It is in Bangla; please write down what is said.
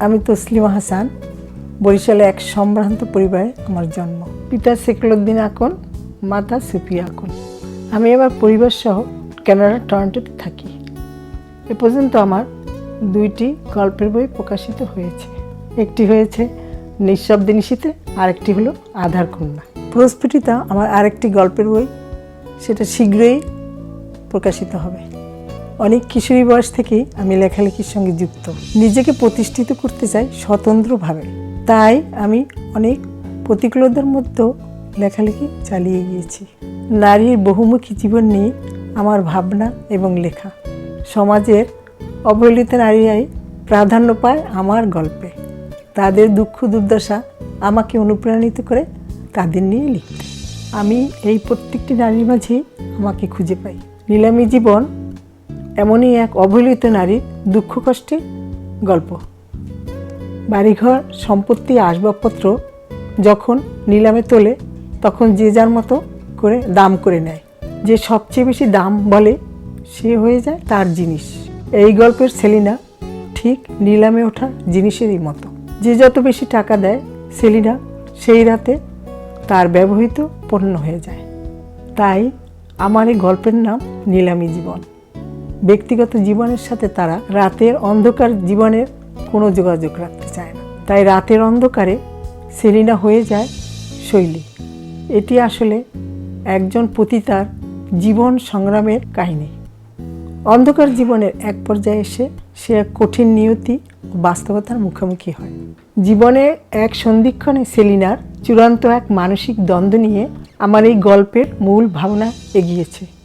আমি তসলিমা হাসান, বরিশালে এক সম্ভ্রান্ত পরিবারে আমার জন্ম। পিতা সেকুলুদ্দিন আকন, মাতা সুফিয়া আকন। আমি এবার পরিবার সহ কানাডা টরন্টোতে থাকি। এ পর্যন্ত আমার দুইটি গল্পের বই প্রকাশিত হয়েছে। একটি হয়েছে নিঃশব্দে নিশীতে আরেকটি হলো আধার কন্যা। প্রস্ফুটিতা আমার আরেকটি গল্পের বই, সেটা শীঘ্রই প্রকাশিত হবে। অনেক কিশোরী বয়স থেকেই আমি লেখালেখির সঙ্গে যুক্ত। নিজেকে প্রতিষ্ঠিত করতে চাই স্বতন্ত্রভাবে। তাই আমি অনেক প্রতিকূলতার মধ্যেও লেখালেখি চালিয়ে গিয়েছি। নারীর বহুমুখী জীবন নিয়ে আমার ভাবনা এবং লেখা। সমাজের অবহেলিত নারীরাই প্রাধান্য পায় আমার গল্পে। তাদের দুঃখ দুর্দশা আমাকে অনুপ্রাণিত করে তাদের নিয়ে লিখতে। আমি এই প্রত্যেকটি নারীর মাঝেই আমাকে খুঁজে পাই। নিলামী জীবন এমনই এক অবহেলিত নারীর দুঃখ কষ্টের গল্প। বাড়িঘর, সম্পত্তি, আসবাবপত্র যখন নিলামে তোলে, তখন যে যার মতো করে দাম করে নেয়। যে সবচেয়ে বেশি দাম বলে সে হয়ে যায় তার জিনিস। এই গল্পের সেলিনা ঠিক নিলামে ওঠা জিনিসেরই মতো। যে যত বেশি টাকা দেয় সেলিনা, সেই রাতে তার ব্যবহৃত পণ্য হয়ে যায়। তাই আমার এই গল্পের নাম নিলামী জীবন। ব্যক্তিগত জীবনের সাথে তারা রাতের অন্ধকার জীবনের কোনো যোগাযোগ রাখতে চায় না। তাই রাতের অন্ধকারে সেলিনা হয়ে যায় শৈলী। এটি আসলে একজন পতিতার জীবন সংগ্রামের কাহিনী। অন্ধকার জীবনের এক পর্যায়ে এসে সে এক কঠিন নিয়তি ও বাস্তবতার মুখোমুখি হয়। জীবনে এক সন্ধিক্ষণে সেলিনার চূড়ান্ত এক মানসিক দ্বন্দ্ব নিয়ে আমার এই গল্পের মূল ভাবনা এগিয়েছে।